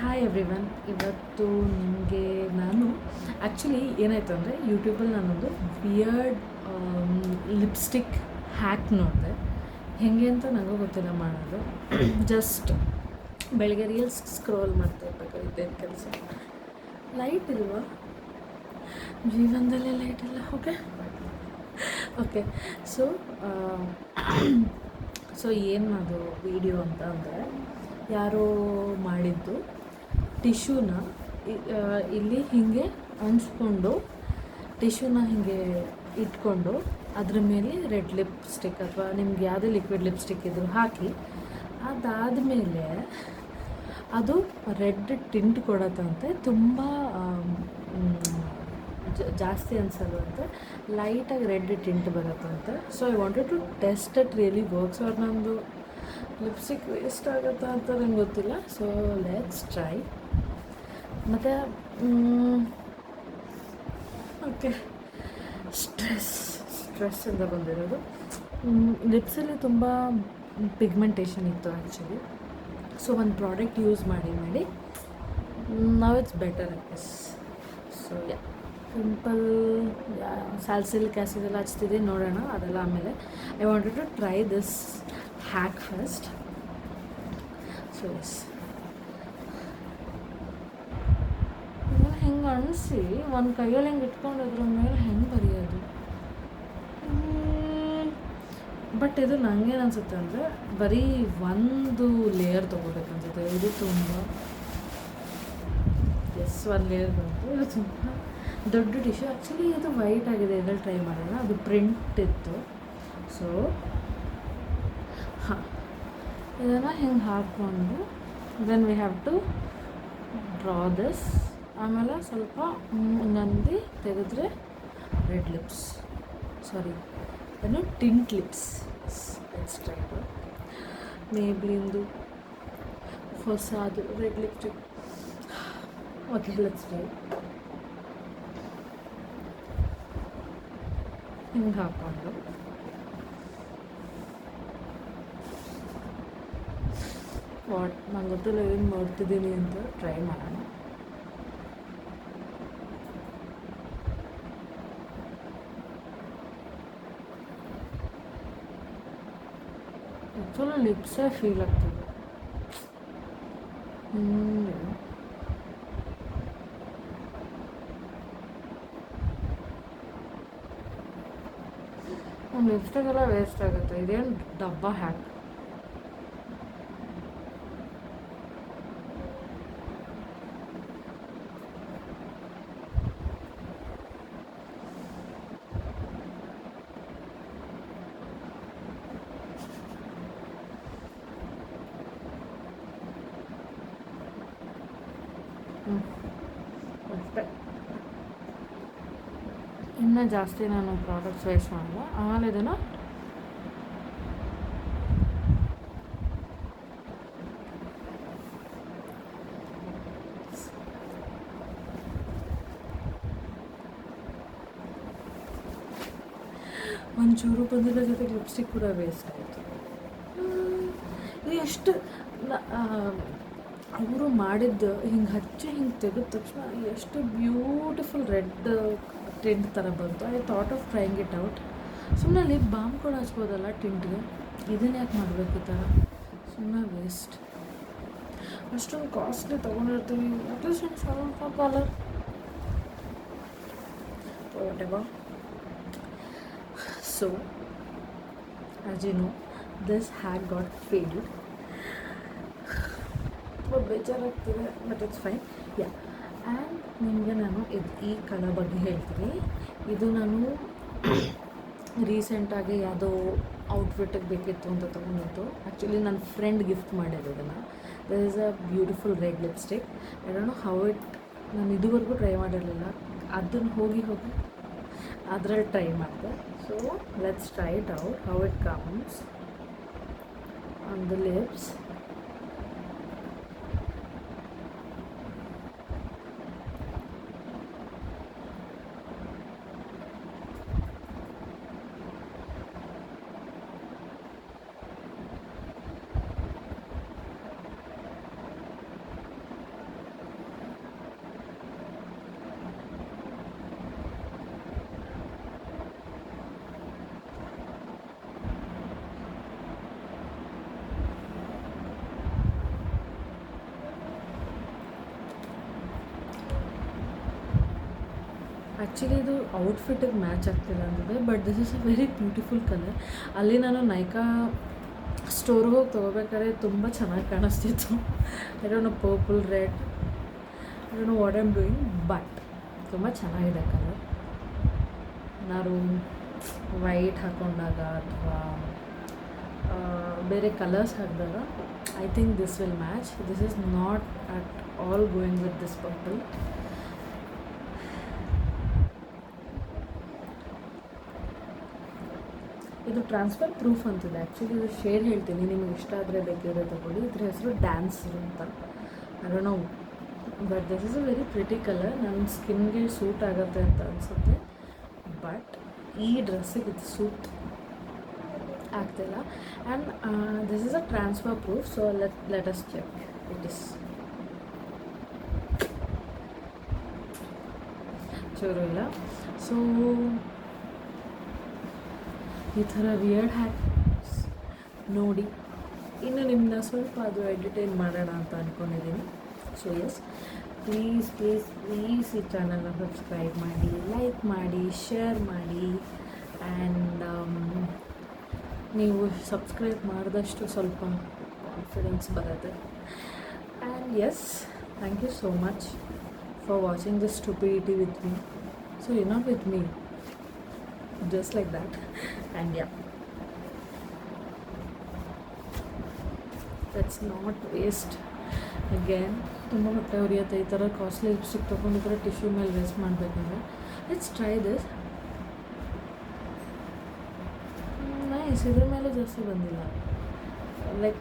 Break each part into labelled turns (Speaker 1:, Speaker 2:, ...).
Speaker 1: Hi everyone ಇವತ್ತು ನಿಮಗೆ ನಾನು ಆ್ಯಕ್ಚುಲಿ ಏನಾಯಿತು ಅಂದರೆ ಯೂಟ್ಯೂಬಲ್ಲಿ ನಾನೊಂದು ಬಿಯರ್ಡ್ ಲಿಪ್ಸ್ಟಿಕ್ ಹ್ಯಾಕ್ ನೋಡಿದೆ. ಹೇಗೆ ಅಂತ ನನಗೂ ಗೊತ್ತಿಲ್ಲ ಮಾಡೋದು. ಜಸ್ಟ್ ಬೆಳಗ್ಗೆ ರೀಲ್ಸ್ ಸ್ಕ್ರೋಲ್ ಮಾಡ್ತಾ ಇರ್ಬೇಕಾದ್ರೆ ಇದ್ದೇನು ಕೆಲಸ. ಲೈಟ್ ಇಲ್ವಾ? ಜೀವನದಲ್ಲೇ ಲೈಟ್ ಇಲ್ಲ ಓಕೆ ಓಕೆ ಸೊ ಸೊ ಏನು ಅದು ವಿಡಿಯೋ ಅಂತ ಅಂದರೆ ಯಾರೋ ಮಾಡಿದ್ದು. ಟಿಶ್ಯೂನ ಇಲ್ಲಿ ಹೀಗೆ ಅಂಚ್ಕೊಂಡು ಟಿಶ್ಯೂನ ಹೀಗೆ ಇಟ್ಕೊಂಡು, ಅದ್ರ ಮೇಲೆ ರೆಡ್ ಲಿಪ್ಸ್ಟಿಕ್ ಅಥವಾ ನಿಮ್ಗೆ ಯಾವುದೇ ಲಿಕ್ವಿಡ್ ಲಿಪ್ಸ್ಟಿಕ್ ಇದ್ರು ಹಾಕಿ, ಅದಾದಮೇಲೆ ಅದು ರೆಡ್ ಟಿಂಟ್ ಕೊಡತ್ತಂತೆ. ತುಂಬ ಜಾಸ್ತಿ ಅನ್ಸಲ್ವಂತೆ. ಲೈಟಾಗಿ red tint ಬರುತ್ತಂತೆ. So I wanted to test it really works ಅವ್ರು ನಂದು ಲಿಪ್ಸ್ಟಿಕ್ ವೇಸ್ಟ್ ಆಗುತ್ತಾ ಅಂತ ನಂಗೆ ಗೊತ್ತಿಲ್ಲ. ಸೊ ಲೆಟ್ಸ್ ಟ್ರೈ ಮತ್ತು ಓಕೆ. ಸ್ಟ್ರೆಸ್. ಸ್ಟ್ರೆಸ್ಸಿಂದ ಬಂದಿರೋದು? ಲಿಪ್ಸಲ್ಲಿ ತುಂಬ ಪಿಗ್ಮೆಂಟೇಷನ್ ಇತ್ತು ಆ್ಯಕ್ಚುಲಿ ಸೊ ಒಂದು ಪ್ರಾಡಕ್ಟ್ ಯೂಸ್ ಮಾಡಿ ಮಾಡಿ ನಾವು it's better yes so yeah simple salicylic acid ಎಲ್ಲ ಹಚ್ತಿದೆ ನೋಡೋಣ ಅದೆಲ್ಲ ಆಮೇಲೆ. I wanted to try this hack first so yes ಹೆಂಗೆ ಅನಿಸಿ ಒಂದು ಕೈಯಲ್ಲಿ ಹೆಂಗೆ ಇಟ್ಕೊಂಡು ಅದ್ರ ಮೇಲೆ ಹೆಂಗೆ ಬರೆಯೋದು? ಬಟ್ ಇದು ನನಗೇನು ಅನಿಸುತ್ತೆ ಅಂದರೆ ಬರೀ ಒಂದು ಲೇಯರ್ ತೊಗೋಬೇಕನ್ಸುತ್ತೆ. ಇದು ತುಂಬ ಎಸ್ ಒಂದು ಲೇಯರ್ ಬಂತು ಇದು ತುಂಬ ದೊಡ್ಡ ಟಿಶ್ಯೂ ಆ್ಯಕ್ಚುಲಿ ಇದು ವೈಟ್ ಆಗಿದೆ. ಇದ್ರಲ್ಲಿ ಟ್ರೈ ಮಾಡೋಣ. ಅದು ಪ್ರಿಂಟ್ ಇತ್ತು. ಸೊ ಹಾಂ. ಇದನ್ನು ಹಿಂಗೆ ಹಾಕ್ಕೊಂಡು then we have to draw this ಆಮೇಲೆ ಸ್ವಲ್ಪ ನಂದಿ ತೆಗೆದ್ರೆ ರೆಡ್ ಲಿಪ್ಸ್ ಸಾರಿ ಏನು? ಟಿಂಟ್ ಲಿಪ್ಸ್ ಎಕ್ಸ್ಟ್ರಾ ಟೈಮ್ ಮೇಬ್ಲಿಂದು ಹೊಸದು ರೆಡ್ ಲಿಪ್ಸ್ಟಿಕ್ ಲೆಟ್ಸ್ ಟ್ರೈ ಹಿಂಗೆ ಹಾಕ್ಕೊಂಡು ವಾಟ್ ನಂಗೆ ಗೊತ್ತಿಲ್ಲ ಏನು ಮಾಡ್ತಿದ್ದೀನಿ ಅಂತ ಟ್ರೈ ಮಾಡೋಣ. ಆ್ಯಕ್ಚುಲಿ ಲಿಪ್ಸೇ ಫೀಲ್ ಆಗ್ತದೆ. ಹ್ಞೂ ನಮ್ಮ ಲಿಪ್ಸ್ಟಿಕ್ ಎಲ್ಲ ವೇಸ್ಟ್ ಆಗುತ್ತೆ. ಇದೇನು ಡಬ್ಬ ಹ್ಯಾಕ್ ಹ್ಞೂ ಅಷ್ಟೇ ಇನ್ನೂ ಜಾಸ್ತಿ ನಾನು ಪ್ರಾಡಕ್ಟ್ಸ್ ವೇಸ್ಟ್ ಮಾಡಲ್ಲ, ಆಮೇಲೆ ಇದನ್ನು ಒಂಚೂರು ಬಂದಿರೋ ಜೊತೆಗೆ ಲಿಪ್ಸ್ಟಿಕ್ ಕೂಡ ವೇಸ್ಟ್ ಆಯಿತು. ಇದು ಎಷ್ಟು ಅವರು ಮಾಡಿದ್ದು ಹಿಂಗೆ ಹಚ್ಚಿ ಹಿಂಗೆ ತೆಗೆದ ತಕ್ಷಣ ಎಷ್ಟು ಬ್ಯೂಟಿಫುಲ್ ರೆಡ್ ಟಿಂಟ್ ಥರ ಬಂತು. I thought of trying it out ಸುಮ್ಮನೆ ಲಿಪ್ ಬಾಮ್ ಕೂಡ ಹಚ್ಬೋದಲ್ಲ ಟಿಂಟ್ಗೆ? ಇದನ್ನ ಯಾಕೆ ಮಾಡಬೇಕು ಈ ಥರ? ಸುಮ್ಮನೆ ವೇಸ್ಟ್ ಅಷ್ಟೊಂದು ಕಾಸ್ಟ್ಲಿ ತೊಗೊಂಡಿರ್ತೀವಿ. ಅಟ್ಲೀಸ್ಟ್ ಒಂದು ಸ್ವಲ್ಪ collar whatever so as you know this had got failed ತುಂಬ ಬೇಜಾರಾಗ್ತಿದೆ but it's fine ya and ನಿಮಗೆ ನಾನು ಇದು ಈ ಕಲ ಬಗ್ಗೆ ಹೇಳ್ತೀನಿ. ಇದು ನಾನು ರೀಸೆಂಟಾಗಿ ಯಾವುದೋ ಔಟ್ಫಿಟ್ಟಿಗೆ ಬೇಕಿತ್ತು ಅಂತ ತೊಗೊಂಡಿತ್ತು ಆ್ಯಕ್ಚುಲಿ ನನ್ನ ಫ್ರೆಂಡ್ ಗಿಫ್ಟ್ ಮಾಡಿದ್ದು ಇದನ್ನು. There is a beautiful red lipstick I don't know how it ನಾನು ಇದುವರೆಗೂ ಟ್ರೈ ಮಾಡಿರಲಿಲ್ಲ. ಅದನ್ನು ಹೋಗಿ ಹೋಗಿ ಅದರಲ್ಲಿ ಟ್ರೈ ಮಾಡಿದೆ. So let's try it out how it comes on the lips actually ಇದು ಔಟ್ಫಿಟ್ಟಿಗೆ ಮ್ಯಾಚ್ ಆಗ್ತಿಲ್ಲ ಅಂತಿದೆ but this is a very beautiful colour ಅಲ್ಲಿ ನಾನು ನೈಕಾ ಸ್ಟೋರ್ಗೆ ಹೋಗಿ ತೊಗೋಬೇಕಾದ್ರೆ ತುಂಬ ಚೆನ್ನಾಗಿ ಕಾಣಿಸ್ತಿತ್ತು. I don't know purple red I don't know what am doing but ತುಂಬ ಚೆನ್ನಾಗಿದೆ ಕಲರ್ ನಾನು ವೈಟ್ ಹಾಕೊಂಡಾಗ ಅಥವಾ ಬೇರೆ ಕಲರ್ಸ್ ಹಾಕಿದಾಗ I think this will match this is not at all going with this purple ಇದು ಟ್ರಾನ್ಸ್ಫರ್ ಪ್ರೂಫ್ ಅಂತಿದೆ. Actually ಇದು share ಹೇಳ್ತೀನಿ. ನಿಮಗೆ ಇಷ್ಟ ಆದರೆ ಬೇಕಿದ್ರೆ ತಗೊಳ್ಳಿ. ಇದ್ರ ಹೆಸರು ಡ್ಯಾನ್ಸರ್ ಅಂತ. ಅದೋ ನಾವು but this is a very pretty colour ನನ್ನ ಸ್ಕಿನ್ಗೆ ಸೂಟ್ ಆಗುತ್ತೆ ಅಂತ ಅನಿಸುತ್ತೆ. ಬಟ್ ಈ ಡ್ರೆಸ್ಸಿಗೆ ಇದು ಸೂಟ್ ಆಗ್ತಿಲ್ಲ. And this is a transfer proof so let let us check it is ಚೂರು ಇಲ್ಲ. ಸೊ ಈ ಥರ ವಿಯರ್ಡ್ ಹ್ಯಾಕ್ಸ್ ನೋಡಿ. ಇನ್ನು ನಿಮ್ಮನ್ನ ಸ್ವಲ್ಪ ಅದು ಎಂಟರ್ಟೈನ್ ಮಾಡೋಣ ಅಂತ ಅಂದ್ಕೊಂಡಿದ್ದೀನಿ so yes please please please ಈ ಚಾನಲ್ನ ಸಬ್ಸ್ಕ್ರೈಬ್ ಮಾಡಿ ಲೈಕ್ ಮಾಡಿ ಶೇರ್ ಮಾಡಿ. ಆ್ಯಂಡ್ ನೀವು ಸಬ್ಸ್ಕ್ರೈಬ್ ಮಾಡಿದಷ್ಟು ಸ್ವಲ್ಪ ಕಾನ್ಫಿಡೆನ್ಸ್ ಬರುತ್ತೆ. And yes thank you so much for watching this stupidity with me so you not with me just like that. And yeah. Let's not waste. Again, ತುಂಬ ಹೊಟ್ಟೆ ಉರಿಯುತ್ತೆ ಈ ಥರ ಕಾಸ್ಟ್ಲಿ ಲಿಪ್ಸ್ಟಿಕ್ ತೊಗೊಂಡು ಈ ಥರ ಟಿಶ್ಯೂ ಮೇಲೆ ವೇಸ್ಟ್ ಮಾಡಬೇಕಂದ್ರೆ ಲೆಟ್ಸ್ ಟ್ರೈ ದಿಸ್ ನೈಸ್ ಇದ್ರ ಮೇಲೆ ಜಾಸ್ತಿ ಬಂದಿಲ್ಲ. ಲೈಕ್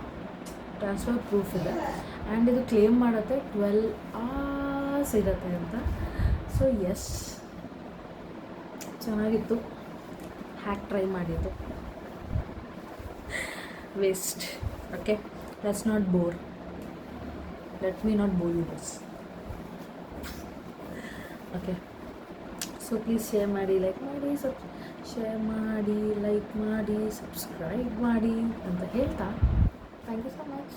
Speaker 1: ಟ್ರಾನ್ಸ್ಫರ್ ಪ್ರೂಫ್ ಇದೆ. ಆ್ಯಂಡ್ ಇದು ಕ್ಲೇಮ್ ಮಾಡುತ್ತೆ. ಟ್ವೆಲ್ ಆರ್ಸ್ ಇರುತ್ತೆ ಅಂತ. ಸೊ ಎಸ್ ಚೆನ್ನಾಗಿತ್ತು. ಹ್ಯಾಕ್ ಟ್ರೈ ಮಾಡಿದ್ದು. Waste okay let's not bore let me not bore you this okay so please share ಮಾಡಿ ಲೈಕ್ ಮಾಡಿ ಸಬ್ ಶೇರ್ ಮಾಡಿ ಲೈಕ್ ಮಾಡಿ ಸಬ್ಸ್ಕ್ರೈಬ್ ಮಾಡಿ ಅಂತ ಹೇಳ್ತಾ. Thank you so much